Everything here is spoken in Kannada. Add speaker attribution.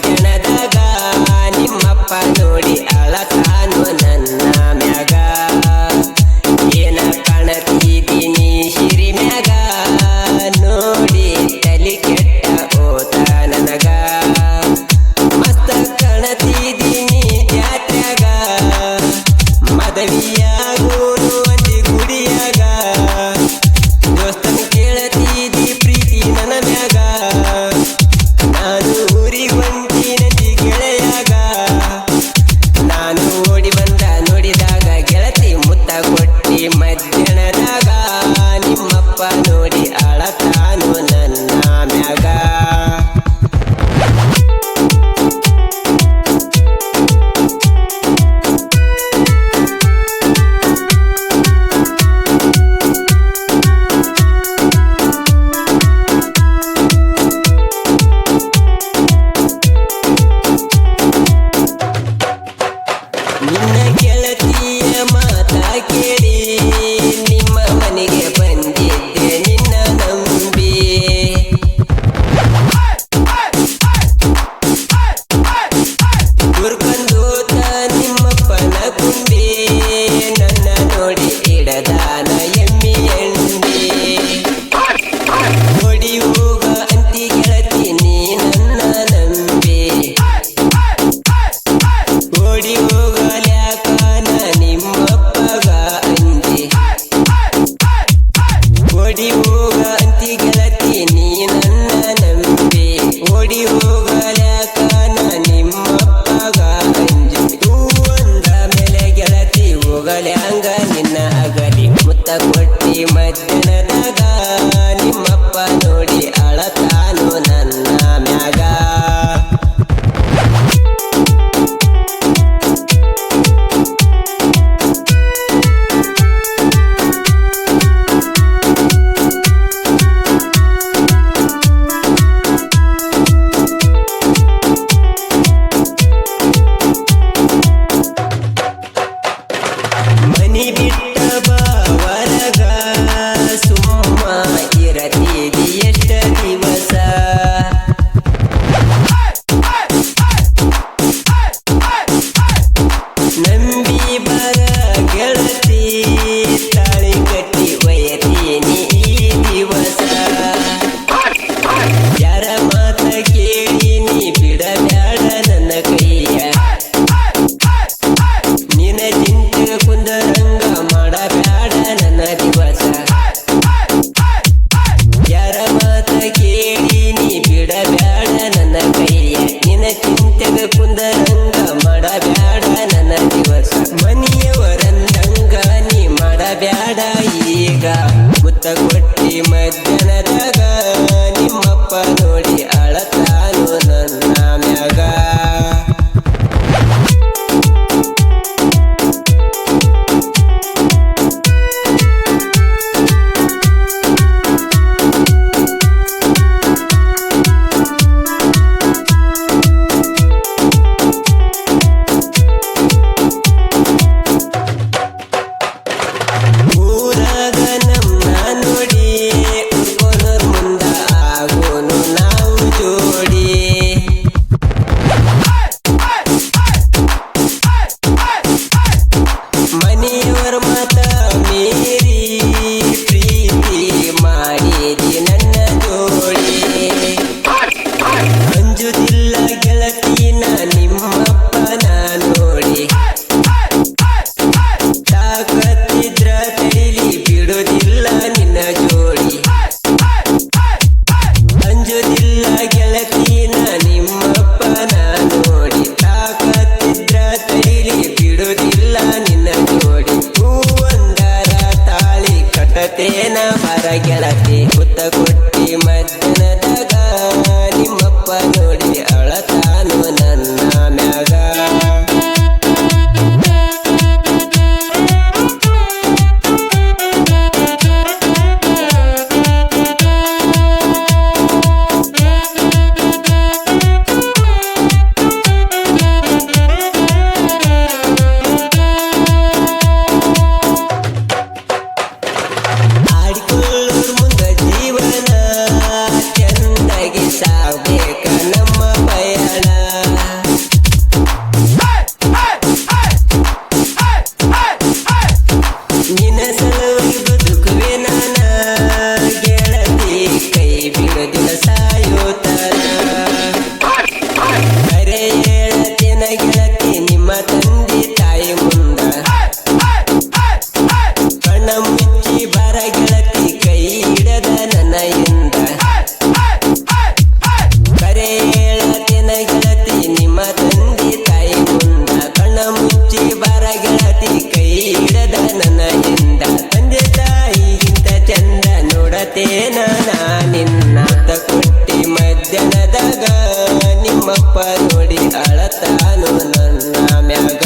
Speaker 1: ಕ್ಷಣದಾಗ ನಿಮ್ಮಪ್ಪ ನೋಡಿ ಅಳತಾನು. ಕೊಟ್ಟಿ ಮಧ್ಯಾಹ್ನದಾಗ ಬರ ಗೆಳತಿ, ತಾಳಿ ಕಟ್ಟಿ ಒಯ್ಯತೀನಿ ಈ ದಿವಸ. ಯಾರ ಮಾತ ಕೇಳಿ ನೀ ಬಿಡಬ್ಯಾಡ ನನ್ನ ಕೈಯ. ನಿನ ಚಿಂತೆ ಕುಂದರಂಗ ಮಾಡಬ್ಯಾಡ ನನ್ನ ದಿವಸ. ಯಾರ ಮಾತ ಕೇಳಿ ನೀ ಬಿಡಬ್ಯಾಡ ನನ್ನ ಕೈಯ. ನಿನ ಚಿಂತೆಗ ಕುಂದರಂಗ ಮುತ್ತ ಕೊಟ್ಟಿ ಮಧ್ಯಾಹ್ನದಾಗ ನಿಮ್ಮಪ್ಪ ನೋಡಿ ಅಳತಾನು ನನ್ನ ಮ್ಯಾಗ. ಜೋಡಿ. ಅಂಜುದಿಲ್ಲ ಗೆಳತಿನ, ನಿಮ್ಮಪ್ಪನ ನೋಡಿ. ತಾಕತ್ತಿದ್ರ ತಡಿಲಿ ಬಿಡುದಿಲ್ಲ ನಿನ್ನ ಜೋಡಿ ಹೂವಂದರ ತಾಳಿ ಕಟ್ಟತೇನ, ಬರ ಗೆಳತಿ. ನಿಮ್ಮಪ್ಪ ನೋಡಿ ಅಳತಾನು ನನ್ನ ಮ್ಯಾಗ.